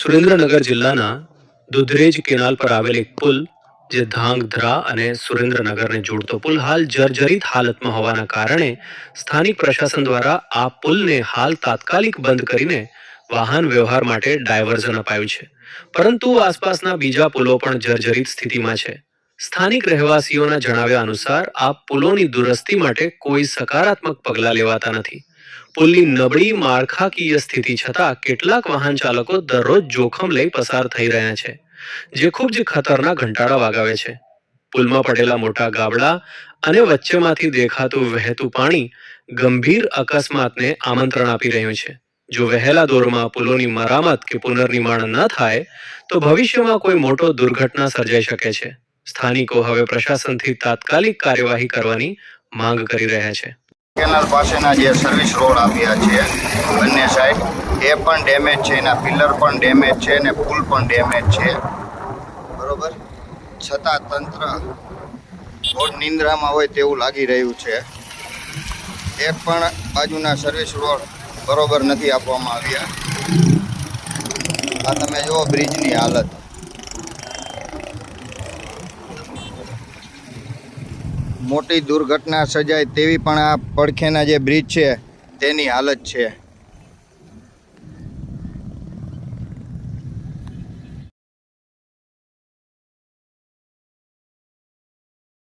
સુરેન્દ્રનગર જિલ્લાના દુધરેજ કેનાલ પર આવેલ એક પુલ, જે ધાંગધ્રા અને સુરેન્દ્રનગરને જોડતો પુલ હાલ જર્જરિત હાલતમાં હોવાના કારણે સ્થાનિક પ્રશાસન દ્વારા આ પુલને હાલ તાત્કાલિક બંધ કરીને વાહન વ્યવહાર માટે ડાયવર્ઝન અપાયું છે. પરંતુ આસપાસના બીજા પુલો પણ જર્જરિત સ્થિતિમાં છે. સ્થાનિક રહેવાસીઓના જણાવ્યા અનુસાર, આ પુલોની દુરસ્તી માટે કોઈ સકારાત્મક પગલાં લેવાતા નથી. પુલની નબળી માળખાકીય સ્થિતિ છતાં કેટલાક વાહન ચાલકો દરરોજ જોખમ લઈ પસાર થઈ રહ્યા છે, જે ખૂબ જ ખતરનાક ઘંટાળા વાગાવે છે. પુલમાં પડેલા મોટા ગાબડા અને વચ્ચેમાંથી દેખાતું વહેતું પાણી ગંભીર અકસ્માતને આમંત્રણ આપી રહ્યું છે. જો વહેલા દોરમાં પુલોની મરામત કે પુનર્નિર્માણ ન થાય, તો ભવિષ્યમાં કોઈ મોટો દુર્ઘટના સર્જાઈ શકે છે. સ્થાનિકો હવે પ્રશાસનથી તાત્કાલિક કાર્યવાહી કરવાની માંગ કરી રહ્યા છે. કેનાલ પાસેના જે સર્વિસ રોડ આપ્યા છે, બંને સાઈડ એ પણ ડેમેજ છે, એના પિલર પણ ડેમેજ છે ને પુલ પણ ડેમેજ છે. બરોબર? છતાં તંત્ર રોડ નિંદ્રામાં હોય તેવું લાગી રહ્યું છે. એક પણ બાજુના સર્વિસ રોડ બરોબર નથી આપવામાં આવ્યા. આ તમે જુઓ બ્રિજની હાલત. મોટી દુર્ઘટના સર્જાય તેવી પણ આ પડખેના જે બ્રિજ છે તેની હાલત છે.